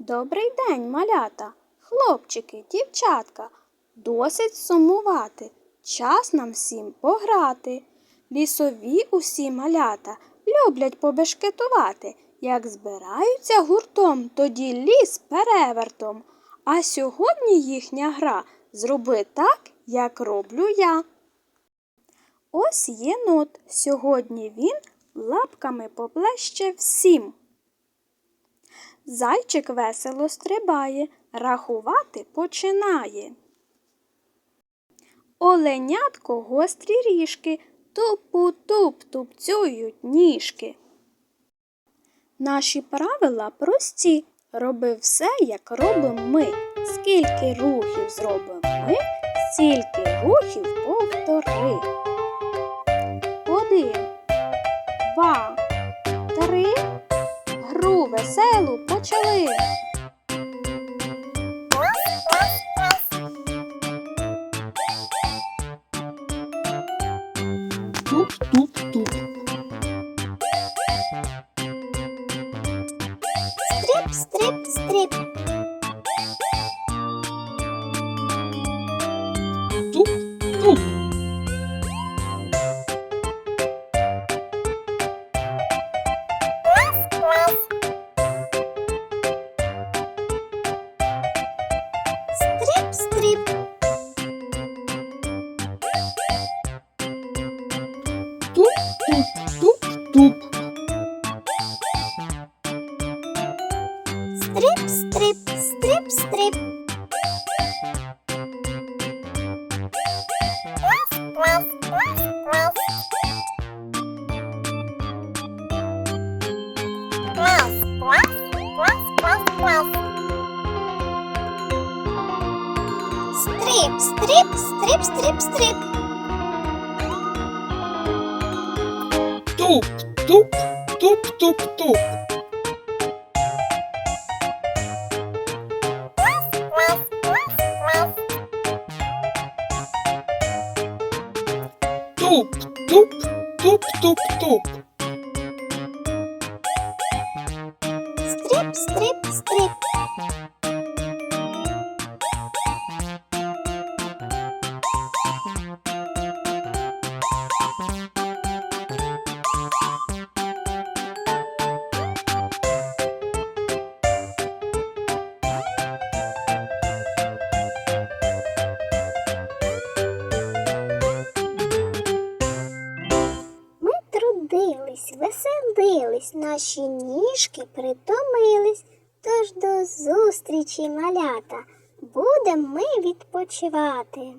Добрий день, малята, хлопчики, дівчатка. Досить сумувати. Час нам всім пограти. Лісові усі малята люблять побешкетувати. Як збираються гуртом, тоді ліс перевертом. А сьогодні їхня гра зроби так, як роблю я. Ось єнот. Сьогодні він лапками поплеще всім. Зайчик весело стрибає, рахувати починає. Оленятко гострі ріжки, тупу-туп тупцюють ніжки. Наші правила прості. Роби все, як робимо ми. Скільки рухів зробимо ми, стільки рухів повтори. Веселу почали. Туп-туп-туп. Стрип, стрип, стрип. Туп-туп-туп-туп. Стрип, стрип, стрип, стрип. Стрип, стрип, стрип, стрип, стрип. Туп-туп. Туп-туп-туп. Туп-туп. Туп-туп-туп. Стрип, стрип, стрип. Трудились, веселились, наші ніжки притомились. Тож до зустрічі, малята, будемо ми відпочивати.